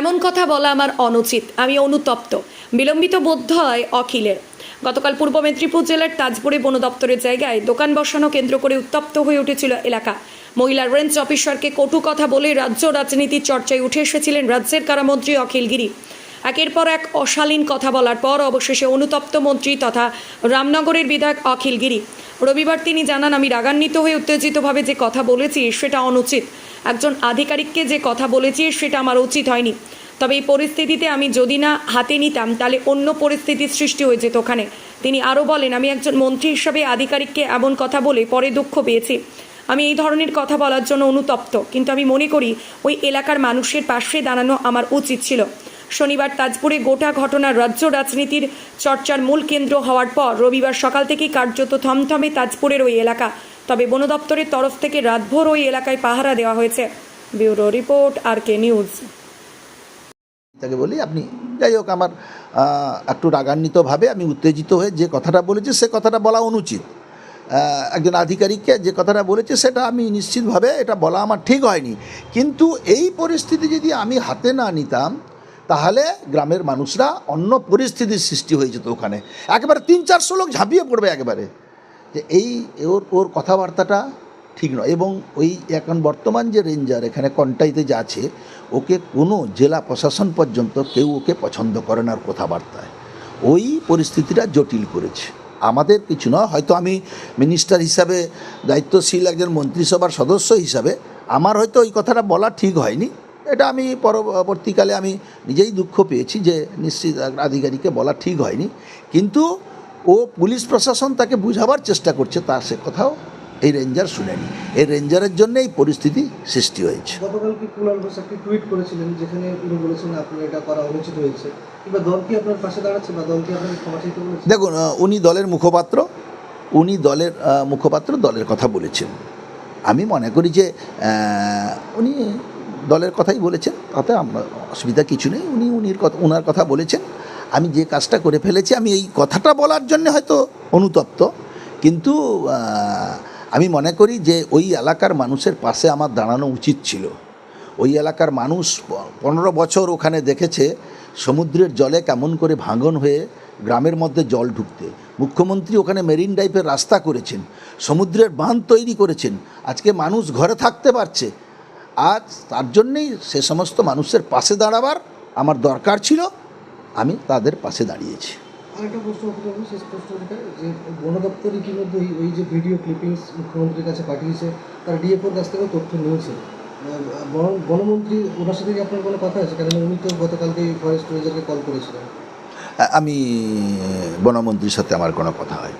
এমন কথা বলা আমার অনুচিত। আমি অনুতপ্ত। বিলম্বিত বোধ হয় অখিলের। গতকাল পূর্ব মেদিনীপুর জেলার তাজপুরে বন দপ্তরের জায়গায় দোকান বসানো কেন্দ্র করে উত্তপ্ত হয়ে উঠেছিল এলাকা। মহিলা রেঞ্জ অফিসারকে কটু কথা বলে রাজ্য রাজনীতির চর্চায় উঠে এসেছিলেন রাজ্যের কারামন্ত্রী অখিল গিরি। একের পর এক অশালীন কথা বলার পর অবশেষে অনুতপ্ত মন্ত্রী তথা রামনগরের বিধায়ক অখিল গিরি। রবিবার তিনি জানান, আমি রাগান্বিত হয়ে উত্তেজিতভাবে যে কথা বলেছি, সেটা অনুচিত। একজন আধিকারিককে যে কথা বলেছি সেটা আমার উচিত হয়নি। তবে এই পরিস্থিতিতে আমি যদি না হাতে নিতাম, তাহলে অন্য পরিস্থিতির সৃষ্টি হয়ে যেত ওখানে। তিনি আরও বলেন, আমি একজন মন্ত্রী হিসাবে আধিকারিককে এমন কথা বলে পরে দুঃখ পেয়েছি। আমি এই ধরনের কথা বলার জন্য অনুতপ্ত। কিন্তু আমি মনে করি, ওই এলাকার মানুষের পাশে দাঁড়ানো আমার উচিত ছিল। শনিবার তাজপুরে গোটা ঘটনা রাজ্য রাজনীতির চর্চার মূল কেন্দ্র হওয়ার পর রবিবার সকাল থেকেই কার্যত থমথমে তাজপুরের ওই এলাকা। তবে বন দপ্তরের তরফ থেকে রাতভর ওই এলাকায় পাহারা দেওয়া হয়েছে। Bureau report R K news. তাকে বলি, আপনি যাই হোক, আমার একটু রাগান্বিতভাবে আমি উত্তেজিত হয়ে যে কথাটা বলেছি, সে কথাটা বলা অনুচিত। একজন আধিকারিককে যে কথাটা বলেছে, সেটা আমি নিশ্চিতভাবে এটা বলা আমার ঠিক হয়নি। কিন্তু এই পরিস্থিতি যদি আমি হাতে না নিতাম, তাহলে গ্রামের মানুষরা অন্য পরিস্থিতির সৃষ্টি হয়ে যেত ওখানে। একেবারে তিন চারশো লোক ঝাঁপিয়ে পড়বে একেবারে। যে এই ওর ওর কথাবার্তাটা ঠিক নয় এবং ওই এখন বর্তমান যে রেঞ্জার এখানে কন্টাইতে যা আছে ওকে কোনো জেলা প্রশাসন পর্যন্ত কেউ ওকে পছন্দ করে না ওর কথাবার্তায়। ওই পরিস্থিতিটা জটিল করেছে। আমাদের কিছু নয়, হয়তো আমি মিনিস্টার হিসাবে দায়িত্বশীল একজন মন্ত্রিসভার সদস্য হিসাবে, আমার হয়তো ওই কথাটা বলা ঠিক হয়নি। এটা আমি পরবর্তীকালে আমি নিজেই দুঃখ পেয়েছি যে নিশ্চিত আধিকারিককে বলা ঠিক হয়নি। কিন্তু ও পুলিশ প্রশাসন তাকে বুঝাবার চেষ্টা করছে তার সে কথাও এই রেঞ্জার শুনেনি। এই রেঞ্জারের জন্য এই পরিস্থিতি সৃষ্টি হয়েছে। গতকালকে কুণাল ঘোষ একটি টুইট করেছিলেন যেখানে উনি বলেছেন আপনার এটা করা অনুচিত হয়েছে। কিংবা দল কি আপনার পাশে দাঁড়াচ্ছে বা দল কি আপনাকে ক্ষমা চাইতে বলেছে দেখুন উনি দলের মুখপাত্র উনি দলের মুখপাত্র দলের কথা বলেছেন। আমি মনে করি যে উনি দলের কথাই বলেছেন তাতে আমরা অসুবিধা কিছু নেই। উনি উনির কথা ওনার কথা বলেছেন। আমি যে কাজটা করে ফেলেছি, আমি এই কথাটা বলার জন্য হয়তো অনুতপ্ত। কিন্তু আমি মনে করি যে ওই এলাকার মানুষের পাশে আমার দাঁড়ানো উচিত ছিল। ওই এলাকার মানুষ পনেরো বছর ওখানে দেখেছে সমুদ্রের জলে কেমন করে ভাঙন হয়ে গ্রামের মধ্যে জল ঢুকতে। মুখ্যমন্ত্রী ওখানে মেরিন ড্রাইভের রাস্তা করেছেন, সমুদ্রের বাঁধ তৈরি করেছেন। আজকে মানুষ ঘরে থাকতে পারছে। আজ তার জন্যেই সে সমস্ত মানুষের পাশে দাঁড়াবার আমার দরকার ছিল। আমি তাদের পাশে দাঁড়িয়েছি। আরেকটা প্রশ্ন শেষ প্রশ্ন যে বন দপ্তর ইতিমধ্যে ওই- ওই যে ভিডিও ক্লিপিংস মুখ্যমন্ত্রীর কাছে পাঠিয়েছে তার ডিএফওর কাছ থেকেও তথ্য নিয়েছে। বনমন্ত্রী ওনার সাথে আপনার কোনো কথা আছে? কারণ উনি তো গতকালকে ফরেস্ট রেঞ্জারকে কল করেছিলেন। আমি বনমন্ত্রীর সাথে আমার কোনো কথা হয়